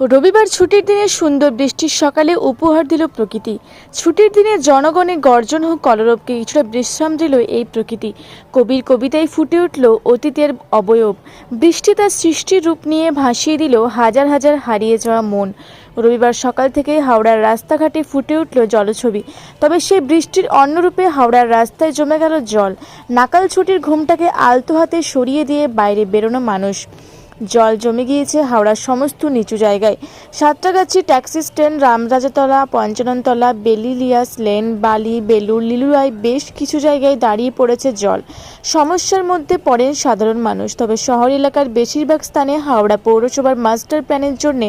রবিবার ছুটির দিনে সুন্দর বৃষ্টির সকালে উপহার দিল প্রকৃতি। ছুটির দিনে জনগণে গর্জন হোক কলরবকে কিছুটা বিশ্রাম দিল এই প্রকৃতি। কবির কবিতায় ফুটে উঠল অতীতের অবয়ব। বৃষ্টি তার সৃষ্টির রূপ নিয়ে ভাসিয়ে দিল হাজার হাজার হারিয়ে যাওয়া মন। রবিবার সকাল থেকে হাওড়ার রাস্তাঘাটে ফুটে উঠল জলছবি। তবে সেই বৃষ্টির অন্যরূপে হাওড়ার রাস্তায় জমে গেল জল। নাকাল ছুটির ঘুমটাকে আলতো হাতে সরিয়ে দিয়ে বাইরে বেরোনো মানুষ। জল জমে গিয়েছে হাওড়ার সমস্ত নিচু জায়গায়। Santragachi taxi stand, Ramrajatala, Panchanantala, Belilious lane, Bally Belur লিলুয়ায় বেশ কিছু জায়গায় দাঁড়িয়ে পড়েছে জল। সমস্যার মধ্যে পড়েন সাধারণ মানুষ, তবে শহর এলাকার বেশিরভাগ স্থানে হাওড়া পৌরসভার মাস্টার প্ল্যানের জন্য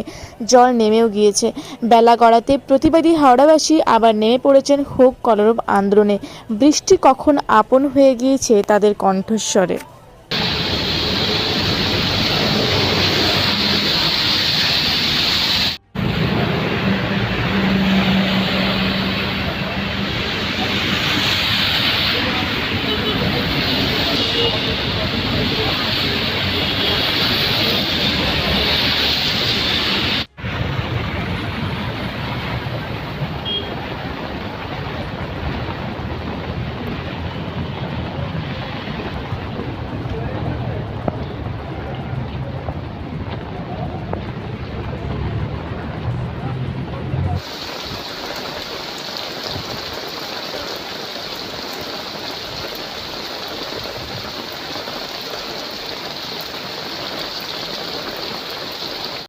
জল নেমেও গিয়েছে। বেলা গড়াতে প্রতিবাদী হাওড়াবাসী আবার নেমে পড়েছেন হোক কলরব আন্দোলনে। বৃষ্টি কখন আপন হয়ে গিয়েছে তাদের কণ্ঠস্বরে।